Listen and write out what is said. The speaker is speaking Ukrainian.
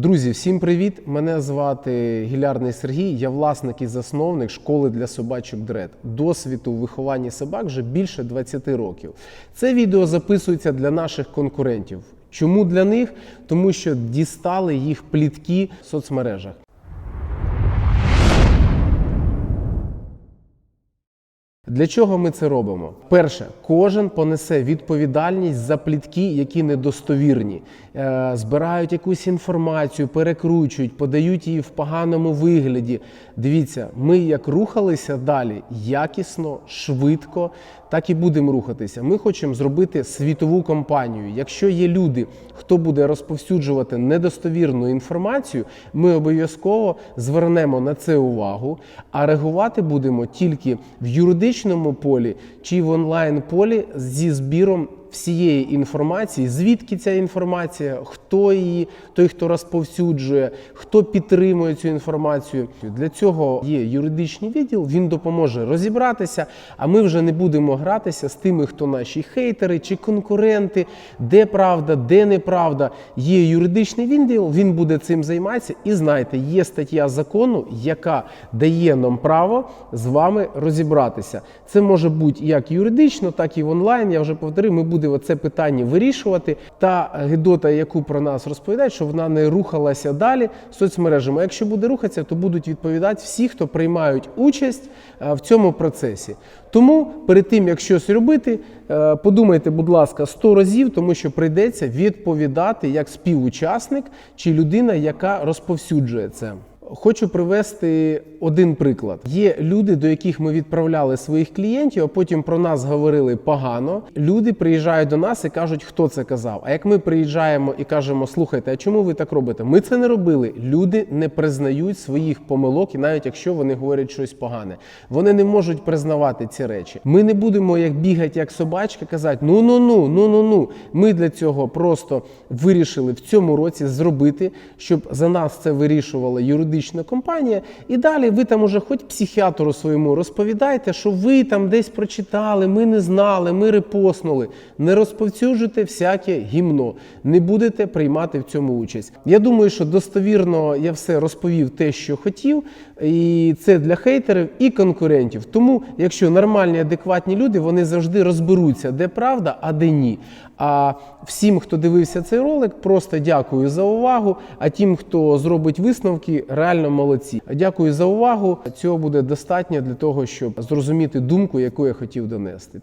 Друзі, всім привіт! Мене звати Гілярний Сергій. Я власник і засновник школи для собачок Дред. Досвіду у вихованні собак вже більше 20 років. Це відео записується для наших конкурентів. Чому для них? Тому що дістали їх плітки в соцмережах. Для чого ми це робимо? Перше, кожен понесе відповідальність за плітки, які недостовірні, Е, збирають якусь інформацію, перекручують, подають її в поганому вигляді. Дивіться, ми як рухалися далі якісно, швидко, так і будемо рухатися. Ми хочемо зробити світову кампанію. Якщо є люди, хто буде розповсюджувати недостовірну інформацію, ми обов'язково звернемо на це увагу, а реагувати будемо тільки в юридичному полі чи в онлайн полі зі збіром всієї інформації, звідки ця інформація, хто її, той, хто розповсюджує, хто підтримує цю інформацію. Для цього є юридичний відділ, він допоможе розібратися. А ми вже не будемо гратися з тими, хто наші хейтери чи конкуренти, де правда, де неправда. Є юридичний відділ, він буде цим займатися. І знайте, є стаття закону, яка дає нам право з вами розібратися. Це може бути як юридично, так і в онлайн. Я вже повторив, ми будемо це питання вирішувати. Та гидота, яку про нас розповідають, що вона не рухалася далі соцмережами. Якщо буде рухатися, то будуть відповідати всі, хто приймають участь е, в цьому процесі. Тому перед тим, як щось робити, е, подумайте, будь ласка, 100 разів, тому що прийдеться відповідати як співучасник чи людина, яка розповсюджує це. Хочу привести один приклад. Є люди, до яких ми відправляли своїх клієнтів, а потім про нас говорили погано. Люди приїжджають до нас і кажуть, хто це казав. А як ми приїжджаємо і кажемо, слухайте, а чому ви так робите? Ми це не робили. Люди не признають своїх помилок, і навіть якщо вони говорять щось погане, вони не можуть признавати ці речі. Ми не будемо як бігати, як собачка, казати ну ну ну ну ну ну. Ми для цього просто вирішили в цьому році зробити, щоб за нас це вирішувала юридична компанія. І далі ви там уже хоч психіатру своєму розповідайте, що ви там десь прочитали, ми не знали, ми репостнули. Не розповсюджуйте всяке гімно, не будете приймати в цьому участь. Я думаю, що достовірно я все розповів те, що хотів, і це для хейтерів і конкурентів. Тому, якщо нормальні, адекватні люди, вони завжди розберуться, де правда, а де ні. А всім, хто дивився цей ролик, просто дякую за увагу. А тим, хто зробить висновки, реально молодці. Дякую за увагу. Цього буде достатньо для того, щоб зрозуміти думку, яку я хотів донести.